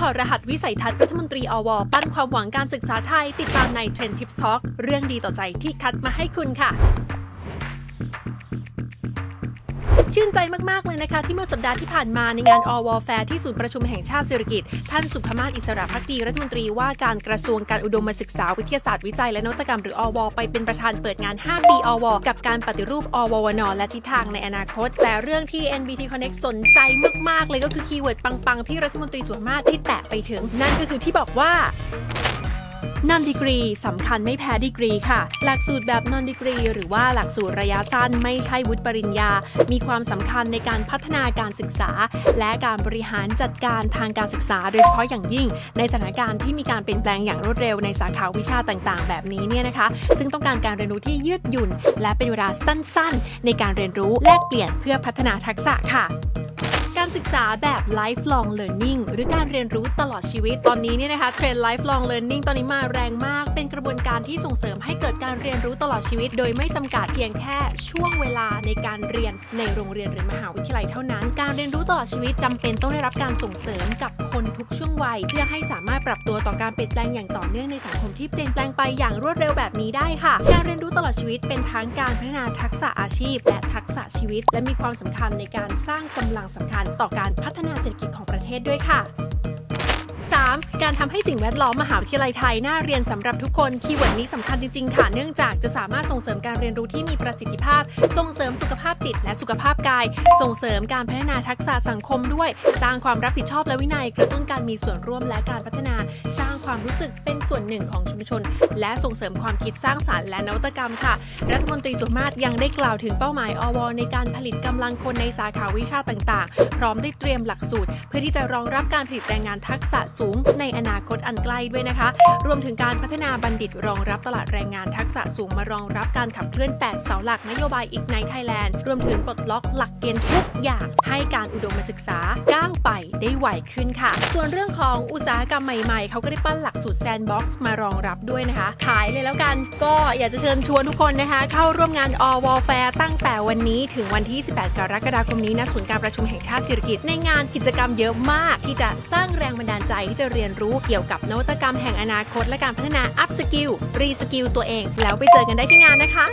ถอดรหัสวิสัยทัศน์รัฐมนตรีอว ปั้นความหวังการศึกษาไทย ติดตามใน Trend Tips Talk เรื่องดีต่อใจที่คัดมาให้คุณค่ะ ชื่นใจมากๆเลยนะคะที่เมื่อสัปดาห์ที่ผ่านมาในงานอวแฟร์ที่ศูนย์ประชุมแห่งชาติสิริกิติ์ท่านสุภมาศอิสระพักดีรัฐมนตรีว่าการกระทรวงการอุดมศึกษาวิทยาศาสตร์วิจัยและนวัตกรรมหรืออวไปเป็นประธานเปิดงาน 5 ปีอวกับการปฏิรูปอววนและทิศทางในอนาคต แต่เรื่องที่ NBT Connect สนใจมากๆเลยก็คือคีย์เวิร์ดปังๆที่รัฐมนตรีสุภมาศที่แตะไปถึง นั่นก็คือที่บอกว่า นอนดีกรีสำคัญไม่แพ้ดีกรีค่ะ หลักสูตรแบบนอนดีกรี หรือว่าหลักสูตรระยะสั้นไม่ใช่วุฒิปริญญา มีความสำคัญในการพัฒนาการศึกษา และการบริหารจัดการทางการศึกษา โดยเฉพาะอย่างยิ่ง ในสถานการณ์ที่มีการเปลี่ยนแปลงอย่างรวดเร็วในสาขาวิชาต่างๆ แบบนี้เนี่ยนะคะ ซึ่งต้องการการเรียนรู้ที่ยืดหยุ่น และเป็นเวลาสั้นๆ ในการเรียนรู้แลกเปลี่ยนเพื่อพัฒนาทักษะค่ะ ศึกษาแบบ lifelong learning หรือการเรียนรู้ตลอดชีวิต ตอนนี้เนี่ยนะคะเทรนด์ lifelong learning ตอนนี้มาแรงมาก เป็นกระบวนการที่ส่งเสริมให้เกิดการเรียนรู้ตลอดชีวิต โดยไม่จำกัดเพียงแค่ช่วงเวลาในการเรียนในโรงเรียนหรือมหาวิทยาลัยเท่านั้น การเรียนรู้ตลอดชีวิตจำเป็นต้องได้รับการส่งเสริมกับคนทุกช่วงวัย เพื่อให้สามารถปรับตัวต่อการเปลี่ยนแปลงอย่างต่อเนื่องในสังคมที่เปลี่ยนแปลงไปอย่างรวดเร็วแบบนี้ได้ค่ะ การเรียนรู้ตลอดชีวิตเป็นทั้งการพัฒนาทักษะอาชีพ และทักษะชีวิต และมีความสำคัญในการสร้างกำลังสำคัญต่อการพัฒนาเศรษฐกิจของประเทศด้วยค่ะ 3. การทำให้สิ่งแวดล้อมมหาวิทยาลัยไทยน่าเรียนสำหรับทุกคนคีย์เวิร์ดนี้สำคัญจริงๆค่ะเนื่องจากจะสามารถส่งเสริมการเรียนรู้ที่มีประสิทธิภาพ ส่งเสริมสุขภาพจิต และสุขภาพกาย ส่งเสริมการพัฒนาทักษะสังคมด้วย สร้างความรับผิดชอบและวินัย กระตุ้นการมีส่วนร่วมและการพัฒนา สร้างความรู้สึกเป็นส่วนหนึ่งของชุมชน และส่งเสริมความคิดสร้างสารรค์และนวัตกรรมค่ะ รัฐมนตรีจุมาศยังได้กล่าวถึงเป้าหมายอวในการผลิตกำลังคนในสาขาวิชาต่างๆ พร้อมได้เตรียมหลักสูตร เพื่อที่จะรองรับการผลิตแรงงานทักษะสูงในอนาคตอันใกล้ด้วยนะคะ รวมถึงการพัฒนาบัณฑิตรองรับตลาดแรงงานทักษะสูงมารองรับการขับเคลื่อน 8 เสาหลักนโยบายอีกในไทยแลนด์ รวมถึงปลดล็อกหลักเกณฑ์ทุกอย่างให้การอุดมศึกษาก้าวไปได้ไวขึ้นค่ะ ส่วนเรื่องของอุตสาหกรรมใหม่ๆ เขาก็ได้ปั้นหลักสูตรแซนด์บ็อกซ์มารองรับด้วยนะคะ ขายเลยแล้วกัน ก็อยากจะเชิญชวนทุกคนนะคะ เข้าร่วมงานอวแฟร์ตั้งแต่วันนี้ถึงวันที่ 18 กรกฎาคมนี้ณศูนย์การประชุมแห่งชาติสิริกิติ์ในงานกิจกรรมเยอะมาก ที่จะสร้างแรงบันดาลใจที่จะเรียนรู้เกี่ยวกับนวัตกรรมแห่งอนาคต และการพัฒนาอัพสกิลรีสกิลตัวเอง แล้วไปเจอกันได้ที่งานนะคะ